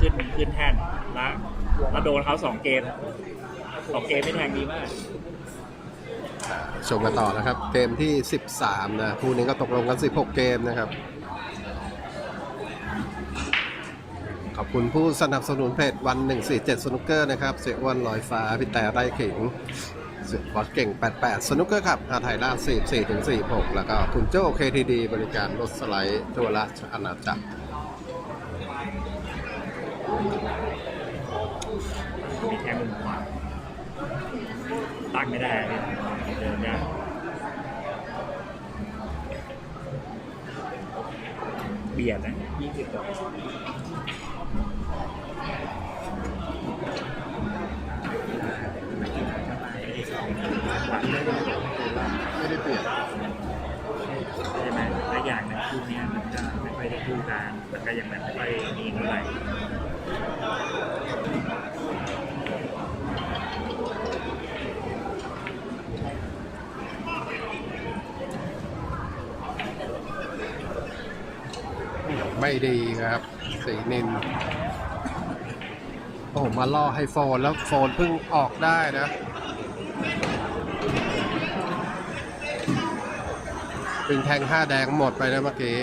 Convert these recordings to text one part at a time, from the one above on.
ขึ้นขึ้นแท่นแล้วแล้วโดนเขาสองเกมสองเกมไม่แทงดีมากชมกันต่อนะครับ เกมที่ 13 นะคู่นี้ก็ตกลงกัน 16 เกมนะครับ ขอบคุณผู้สนับสนุนเพจวัน 147 สนุกเกอร์นะครับ เสียอ้วนลอยฟ้า พี่แต่ไร่ขิง เสียบอสเก่ง 88 สนุกเกอร์ครับอาไทยล่า44ถึง46 แล้วก็คุณโจ้ KTD บริการรถสไลด์ทั่วราชอาณาจักร มีแทงมุมขวาตั้งไม่ได้เลยเดินยากเบียดนะยี่สิบกว่าไม่ได้สองหลังไม่ได้ไม่ได้เปลี่ยนใช่ไหมและอย่างนึงคู่เนี้ยมันจะไม่ค่อยได้คู่กันมันก็ยังแบบไม่ค่อยมีเท่าไหร่ ไม่ดีครับ สีนินโอ้มาล่อให้โฟนแล้วโฟนเพิ่งออกได้นะเป็นแทงห้าแดงหมดไปนะเมื่อกี้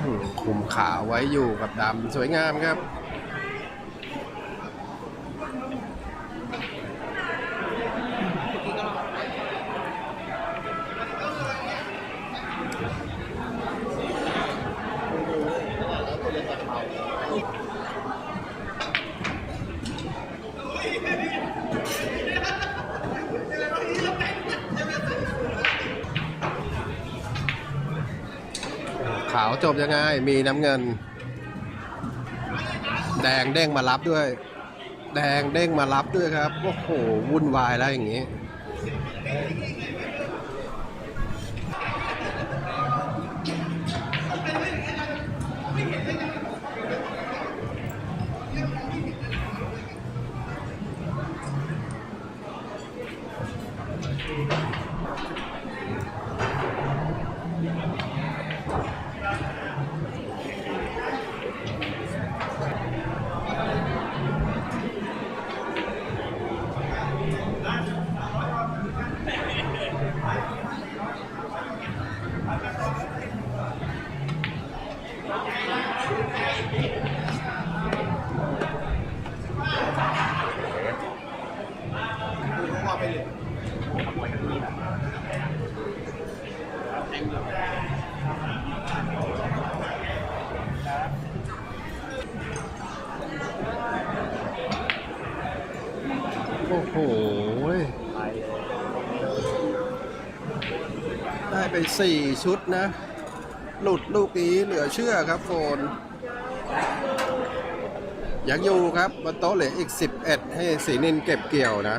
อืมคุมขาไว้อยู่กับดำสวยงามครับ ขาวจบยังไง มีน้ำเงิน แดงเด้งมารับด้วย แดงเด้งมารับด้วยครับ โอ้โห วุ่นวายแล้วอย่างนี้ โอ้โห ได้ไปสี่ชุดนะ หลุดลูกนี้เหลือเชื่อครับโฟน ยังอยู่ครับบนโต๊ะเหลืออีก 11 ให้สีนินเก็บเกี่ยวนะ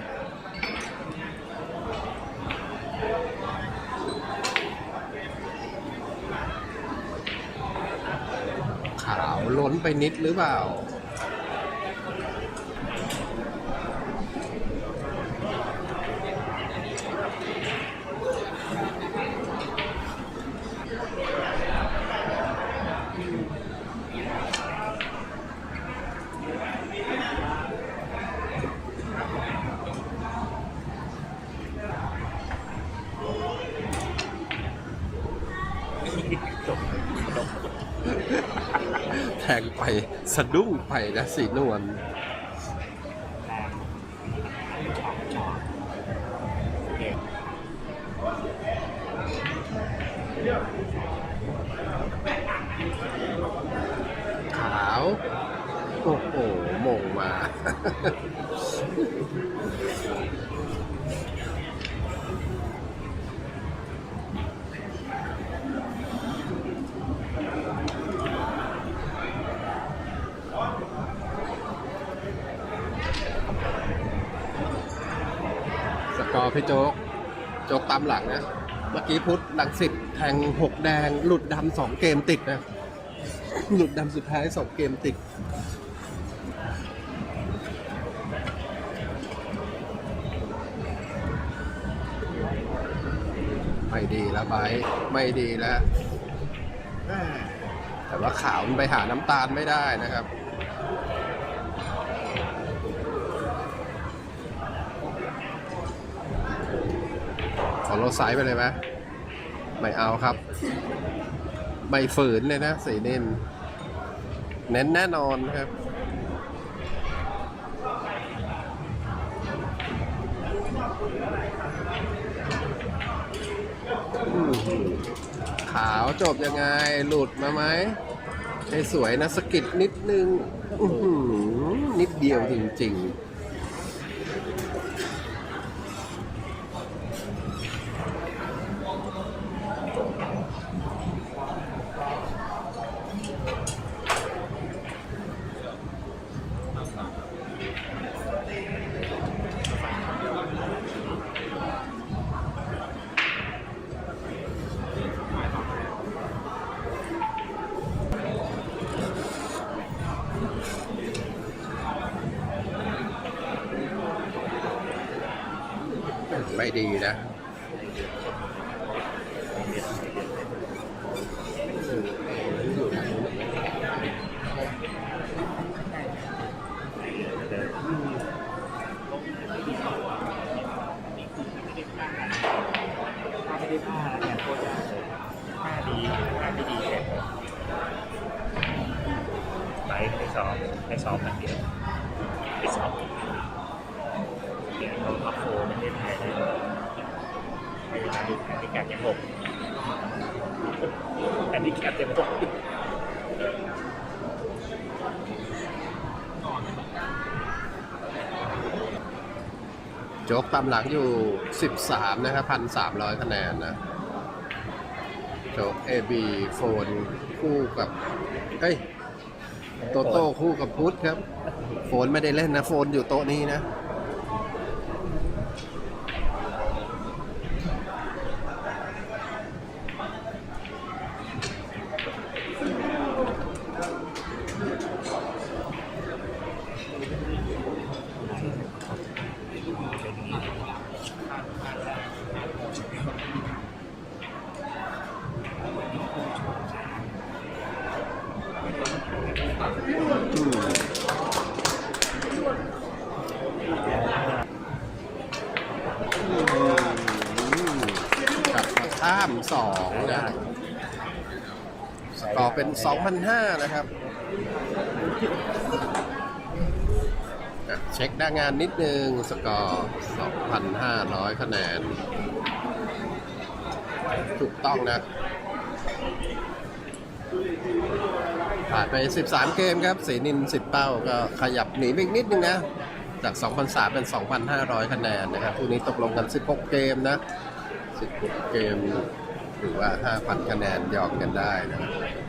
ขาวล้นไปนิดหรือเปล่า งไปสะดุ้งไปนะสีนวลขาว โอ้โหมงมา กอร์พี่โจ๊ก โจ๊กตามหลังนะ เมื่อกี้พุทธหลังสิทธิ์แทงหกแดง หลุดดำสองเกมติดนะ หลุดดำสุดท้ายสองเกมติดไม่ดีแล้วไบไม่ดีแล้วแม่แต่ว่าขาวมันไปหาน้ำตาลไม่ได้นะครับ ขอรถไซส์ไปเลยไหมไม่เอาครับ ไม่ฝืนเลยนะสีเนินเน้นแน่นอนครับขาวจบยังไง หลุดมาไหมให้สวยนะสกิดนิดนึงนิดเดียวจริง ๆ ไม่ดีนะ ถ้าไม่ได้ผ้าแล้วเนี่ยโคตรยากเลยผ้าดีผ้าไม่ดี เนี่ยไปให้ซ้อมให้ซ้อมอย่างเดียวไปซ้อมเดี๋ยวเราท็อปโฟร์ไม่ได้ไทยเลยเวลาดูแฮนดิแคปยัง หกแฮนดิแคปยังหกโจ๊กตามหลังอยู่ 13 นะครับพันสามร้อยคะแนนนะโจ๊กเอบีโฟนคู่กับเอ้ย โตโต้คู่กับพุทธครับ โฟนไม่ได้เล่นนะ โฟนอยู่โต๊ะนี้นะ กลับมาข้ามสองนะ สกอร์เป็น 2,500 นะครับเช็คหน้างานนิดนึง สกอร์ 2,500 คะแนน ถูกต้องนะผ่านไป 13 เกมครับสีนิน 10 เป้าก็ขยับหนีไปอีกนิดนึงนะ จาก 2,300 เป็น 2,500 คะแนนนะครับคู่นี้ตกลงกัน 16 เกมนะ 16 เกม ถือว่าถ้าพันคะแนนยอมกันได้นะครับ